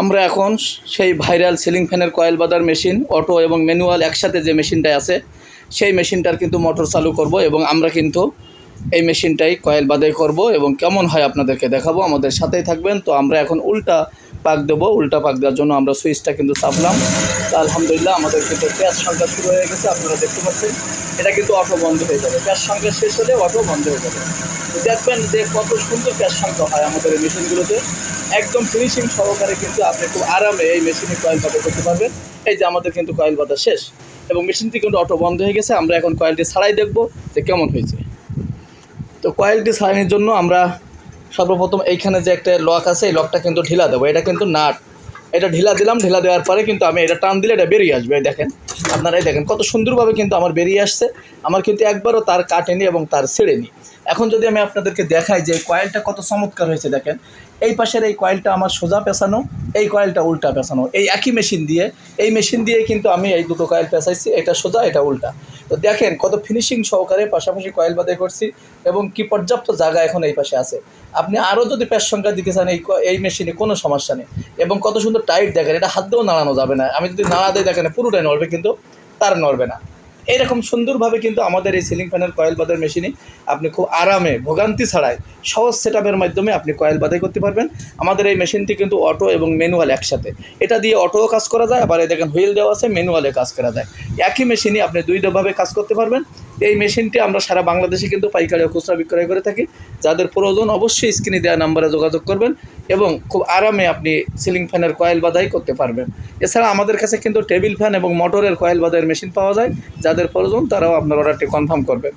আমরা এখন সেই ভাইরাল সিলিং ফ্যানের কয়েল বাদার মেশিন, অটো এবং ম্যানুয়াল একসাথে যে মেশিনটা আছে, সেই মেশিনটার কিন্তু মোটর চালু করব এবং আমরা কিন্তু এই মেশিনটাই কয়েল বাদাই করব এবং কেমন হয় আপনাদেরকে দেখাবো। আমাদের সাথেই থাকবেন। তো আমরা এখন উল্টা পাক দেবো, উল্টা পাক দেওয়ার জন্য আমরা সুইচটা কিন্তু চাপলাম। তা আলহামদুলিল্লাহ আমাদের কিন্তু গ্যাস সংখ্যা শুরু হয়ে গেছে, আপনারা দেখতে পাচ্ছেন। এটা কিন্তু অটো বন্ধ হয়ে যাবে। গ্যাস সংখ্যা শেষ হলে অটো বন্ধ হয়ে যাবে। দেখবেন যে কত সুন্দর গ্যাস সংখ্যা হয় আমাদের এই মেশিনগুলোতে। একদম ফিনিশিং সহকারে কিন্তু আপনি খুব আরামে এই মেশিনে কয়েল বাঁধা করতে পারবেন। এই যে আমাদের কিন্তু কয়েল বাঁধা শেষ। এবং মেশিনটি কিন্তু অটো বন্ধ হয়ে গেছে। আমরা এখন কয়েলটি ছাড়াই দেখব যে কেমন হয়েছে। তো কয়েলটি ছাড়ানোর জন্য আমরা সর্বপ্রথম এইখানে যে একটা লক আছে, এই লকটা কিন্তু ঢিলা দেবো। এটা কিন্তু নাট। এটা ঢিলা দিলাম, ঢিলা দেওয়ার পরে কিন্তু আমি এটা টান দিলে এটা বেরিয়ে আসবে দেখেন। আপনারাই দেখেন, কত সুন্দরভাবে কিন্তু আমার বেরিয়ে আসছে। আমার কিন্তু একবারও তার কাটেনি এবং তার ছেড়েনি। এখন যদি আমি আপনাদেরকে দেখাই যে কয়েলটা কত চমৎকার হয়েছে দেখেন এই পাশের এই কয়েলটা আমার সোজা পেঁচানো এই কয়েলটা উল্টা পেঁচানো এই একই মেশিন দিয়ে, এই মেশিন দিয়ে কিন্তু আমি এই দুটো কয়েল পেঁচাইছি এটা সোজা, এটা উল্টা। তো দেখেন কত ফিনিশিং সহকারে পাশাপাশি কয়েল বাদাই করছি এবং কি পর্যাপ্ত জায়গা এখন এই পাশে আছে। আপনি আরও যদি প্যাস সংখ্যা দিতে চান এই এই মেশিনে কোনো সমস্যা নেই। এবং কত সুন্দর টাইট দেখেন, এটা হাত দিয়েও নাড়ানো যাবে না। আমি যদি নাড়া দিই দেখেন পুরোটাই নড়বে কিন্তু তার নড়বে না। এইরকম সুন্দরভাবে কিন্তু আমাদের এই সিলিং ফ্যানের কয়েল বাদের মেশিনে আপনি খুব আরামে ভোগান্তি ছাড়াই সহজ সেটআপের মাধ্যমে আপনি কয়েল বাদাই করতে পারবেন। আমাদের এই মেশিনটি কিন্তু অটো এবং ম্যানুয়াল একসাথে। এটা দিয়ে অটোও কাজ করা যায়, আবার এই দেখেন হুইল দেওয়া আছে ম্যানুয়ালে কাজ করা যায়। একই মেশিনে আপনি দুইভাবে কাজ করতে পারবেন। এই মেশিনটি আমরা সারা বাংলাদেশে কিন্তু পাইকারি ও খুচরা বিক্রয় করে থাকি। যাদের প্রয়োজন অবশ্যই স্ক্রিনে দেওয়া নাম্বারে যোগাযোগ করবেন। এবং খুব আরামে আপনি সিলিং ফ্যানের কয়েল বাদাই করতে পারবেন। এছাড়া আমাদের কাছে কিন্তু টেবিল ফ্যান এবং মোটরের কয়েল বাদাইয়ের মেশিন পাওয়া যায়, যাদের প্রয়োজন তারাও আপনার অর্ডারটি কনফার্ম করবেন